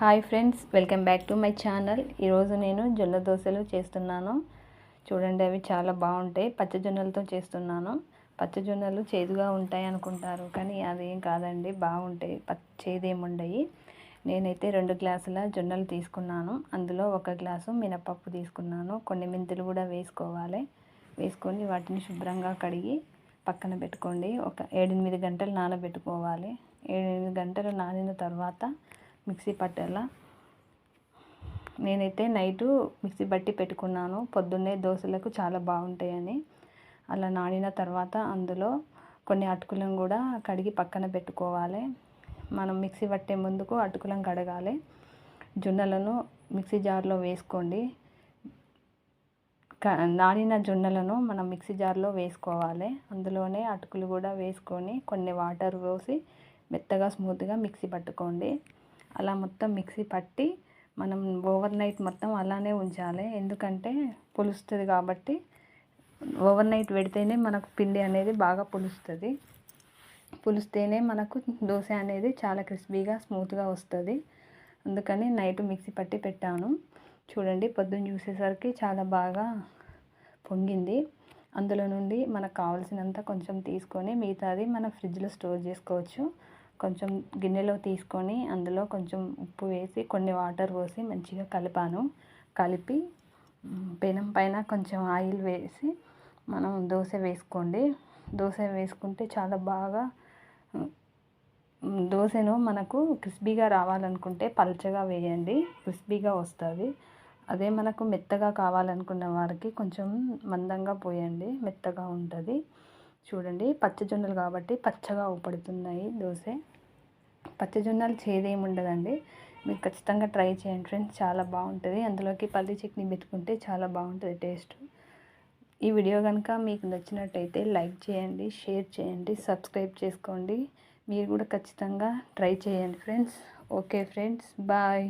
Hi friends welcome back to my channel. ఈరోజు నేను జొన్న దోశలు చేస్తున్నాను. చూడండి అవి చాలా బాగుంటాయి. పచ్చజొన్నలతో చేస్తున్నాను. పచ్చజొన్నలు చేదుగా ఉంటాయి అనుకుంటారు కానీ అదేం కాదండి బాగుంటాయి. పచ్చ చేదేముండయి. నేనైతే రెండు గ్లాసుల జొన్నలు తీసుకున్నాను. అందులో ఒక గ్లాసు మినపప్పు తీసుకున్నాను. కొన్ని మెంతులు కూడా వేసుకోవాలి. వేసుకొని వాటిని శుభ్రంగా కడిగి పక్కన పెట్టుకోండి. ఒక ఏడెనిమిది గంటలు నానబెట్టుకోవాలి. ఏడెనిమిది గంటలు నానిన తర్వాత మిక్సీ పట్టేలా. నేనైతే నైటు మిక్సీ బట్టి పెట్టుకున్నాను. పొద్దున్నే దోశలకు చాలా బాగుంటాయని. అలా నానిన తర్వాత అందులో కొన్ని అటుకులను కూడా కడిగి పక్కన పెట్టుకోవాలి. మనం మిక్సీ పట్టే ముందుకు అటుకులను కడగాలి. జొన్నలను మిక్సీ జార్లో వేసుకోండి. నానిన జొన్నలను మనం మిక్సీ జార్లో వేసుకోవాలి. అందులోనే అటుకులు కూడా వేసుకొని కొన్ని వాటర్ పోసి మెత్తగా స్మూత్గా మిక్సీ పట్టుకోండి. అలా మొత్తం మిక్సీ పట్టి మనం ఓవర్ నైట్ మొత్తం అలానే ఉంచాలి. ఎందుకంటే పులుస్తుంది కాబట్టి ఓవర్ నైట్ పెడితేనే మనకు పిండి అనేది బాగా పులుస్తుంది. పులిస్తేనే మనకు దోశ అనేది చాలా క్రిస్పీగా స్మూత్గా వస్తుంది. అందుకని నైట్ మిక్సీ పట్టి పెట్టాను. చూడండి పొద్దున్న చూసేసరికి చాలా బాగా పొంగింది. అందులో నుండి మనకు కావాల్సినంత కొంచెం తీసుకొని మిగతాది మన ఫ్రిడ్జ్లో స్టోర్ చేసుకోవచ్చు. కొంచెం గిన్నెలో తీసుకొని అందులో కొంచెం ఉప్పు వేసి కొన్ని వాటర్ పోసి మంచిగా కలిపాను. కలిపి పెనం పైన కొంచెం ఆయిల్ వేసి మనం దోశ వేసుకోండి. దోశ వేసుకుంటే చాలా బాగా దోశను మనకు క్రిస్పీగా రావాలనుకుంటే పల్చగా వేయండి. క్రిస్పీగా వస్తుంది. అదే మనకు మెత్తగా కావాలనుకున్న వారికి కొంచెం మందంగా పోయండి. మెత్తగా ఉంటుంది. చూడండి. పచ్చజొన్నలు కాబట్టి పచ్చగా ఊపడుతున్నాయి దోశ. పచ్చజొన్నలు చేదేమి ఉండదండి మీరు ఖచ్చితంగా ట్రై చేయండి ఫ్రెండ్స్. చాలా బాగుంటుంది. అందులోకి పల్లి చట్నీ పెట్టుకుంటే చాలా బాగుంటుంది టేస్ట్. ఈ వీడియో కనుక మీకు నచ్చినట్టయితే లైక్ చేయండి షేర్ చేయండి సబ్స్క్రైబ్ చేసుకోండి. మీరు కూడా ఖచ్చితంగా ట్రై చేయండి ఫ్రెండ్స్. Okay friends. బాయ్.